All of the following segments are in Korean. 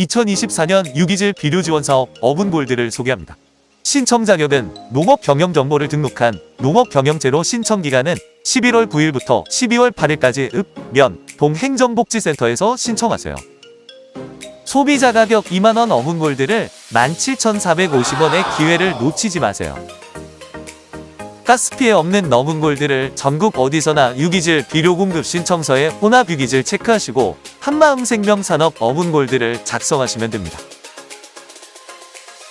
2024년 유기질 비료 지원 사업 어분골드를 소개합니다. 신청 자격은 농업 경영 정보를 등록한 농업 경영제로 신청 기간은 11월 9일부터 12월 8일까지 읍, 면, 동 행정복지센터에서 신청하세요. 소비자 가격 2만원 어분골드를 17,450원의 기회를 놓치지 마세요. 가스 피해 없는 너분골드를 전국 어디서나 유기질 비료 공급 신청서에 혼합 유기질 체크하시고 한마음 생명산업 어분골드를 작성하시면 됩니다.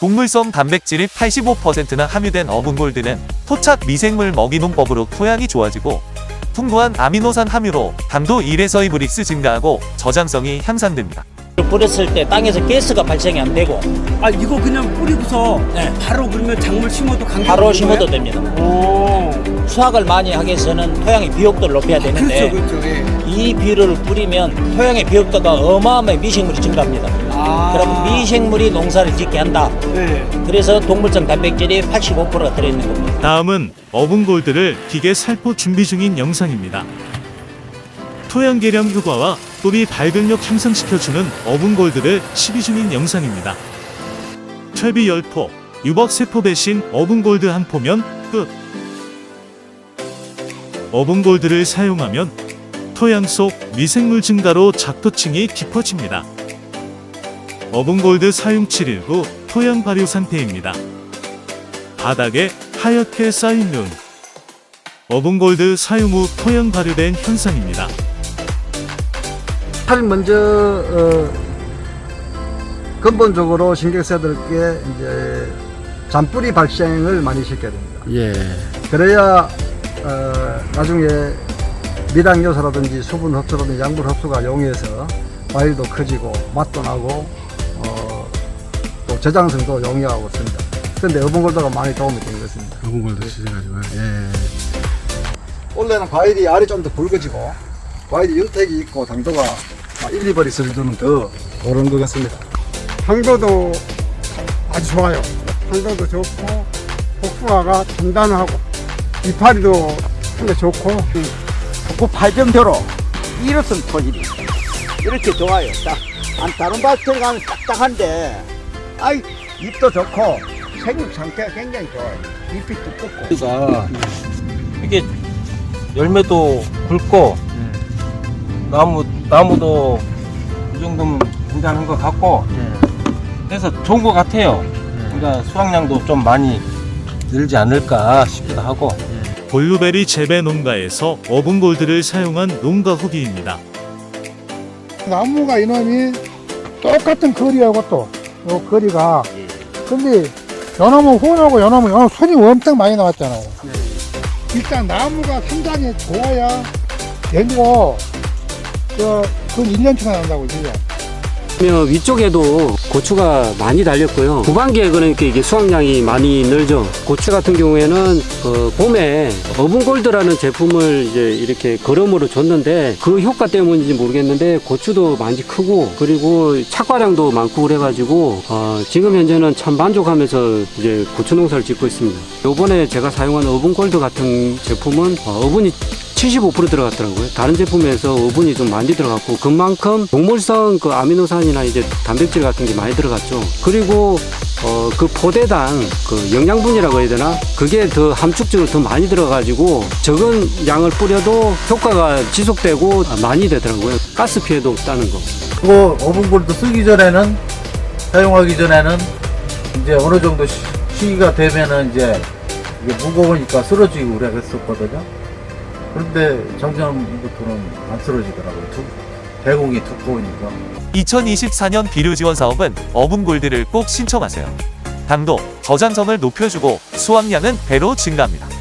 곡물성 단백질이 85%나 함유된 어분골드는 토착 미생물 먹이 농법으로 토양이 좋아지고 풍부한 아미노산 함유로 당도 1에서 2 브릭스 증가하고 저장성이 향상됩니다. 뿌렸을 때 땅에서 가스가 발생이 안 되고 아 이거 그냥 뿌리고서 네. 바로 그러면 작물 심어도 강경 바로 심어도 됩니다. 오 수확을 많이 하기 위해서는 토양의 비옥도를 높여야 되는데 그렇죠 그렇죠 예. 이 비료를 뿌리면 토양의 비옥도가 어마어마하게 미생물이 증가합니다. 아 그럼 미생물이 농사를 짓게 한다. 네. 그래서 동물성 단백질이 85%가 들어있는 겁니다. 다음은 어분골드를 기계 살포 준비 중인 영상입니다. 토양 개량 효과와 뿌리 발근력 향상시켜주는 어분골드를 시비 중인 영상입니다. 퇴비 열포, 유박 세포 대신 어분골드 한 포면 끝. 어분골드를 사용하면 토양 속 미생물 증가로 작토층이 깊어집니다. 어분골드 사용 7일 후 토양 발효 상태입니다. 바닥에 하얗게 쌓인 눈. 어분골드 사용 후 토양 발효된 현상입니다. 가장 먼저 어, 근본적으로 신경 써야 될 게 이제 잔뿌리 발생을 많이 시켜야 됩니다. 예. 그래야 어, 나중에 미당 요소라든지 수분 흡수라든지 양분 흡수가 용이해서 과일도 커지고 맛도 나고 어, 또 저장성도 용이하고 있습니다. 그런데 어분골드가 많이 도움이 된 것입니다. 걸도 시켜가지고 예. 원래는 과일이 알이 좀 더 붉어지고 과일이 윤택이 있고 당도가 1, 2번 있을 때는 더 오른 것 같습니다. 당도도 아주 좋아요. 당도도 좋고 복숭아가 단단하고 이파리도 상당히 좋고 그 발병대로 이렇은 토질이 이렇게 좋아요. 딱안 다른 밭에 가면 딱딱한데 아이 잎도 좋고 생육 상태가 굉장히 좋아요. 잎이 두껍고. 가 이게 열매도 굵고 나무 나무도 이 정도면 괜찮은 것 같고. 그래서 좋은 것 같아요. 그러니까 수확량도 좀 많이 늘지 않을까 싶기도 하고. 볼루베리 재배 농가에서 어분골드를 사용한 농가 후기입니다. 나무가 이놈이 똑같은 거리하고 또 요 거리가 근데 연나무 후원하고 연나무 연나무 손이 엄청 많이 나왔잖아요. 일단 나무가 상당히 좋아야 되고 저그 1년치가 난다고 이제. 그러면 위쪽에도 고추가 많이 달렸고요. 후반기에 그러니까 이게 수확량이 많이 늘죠. 고추 같은 경우에는 그 봄에 어분골드라는 제품을 이제 이렇게 거름으로 줬는데 그 효과 때문인지 모르겠는데 고추도 많이 크고 그리고 착과량도 많고 그래가지고 어, 지금 현재는 참 만족하면서 이제 고추 농사를 짓고 있습니다. 요번에 제가 사용한 어분골드 같은 제품은 어, 어분이 75% 들어갔더라고요. 다른 제품에서 어분이 좀 많이 들어갔고 그만큼 동물성 그 아미노산이나 이제 단백질 같은 게 많이 들어갔죠. 그리고 어, 그 포대당 그 영양분이라고 해야 되나? 그게 더 함축적으로 더 많이 들어가지고 적은 양을 뿌려도 효과가 지속되고 많이 되더라고요. 가스 피해도 없다는 거. 그거 어분골드 쓰기 전에는 사용하기 전에는 이제 어느 정도 시, 시기가 되면은 이제 이게 무거우니까 쓰러지고 그래 했었거든요. 그런데 작년부터는 안 쓰러지더라고요. 두, 대공이 두꺼우니까. 2024년 비료 지원 사업은 어분골드를 꼭 신청하세요. 당도, 저장성을 높여주고 수확량은 배로 증가합니다.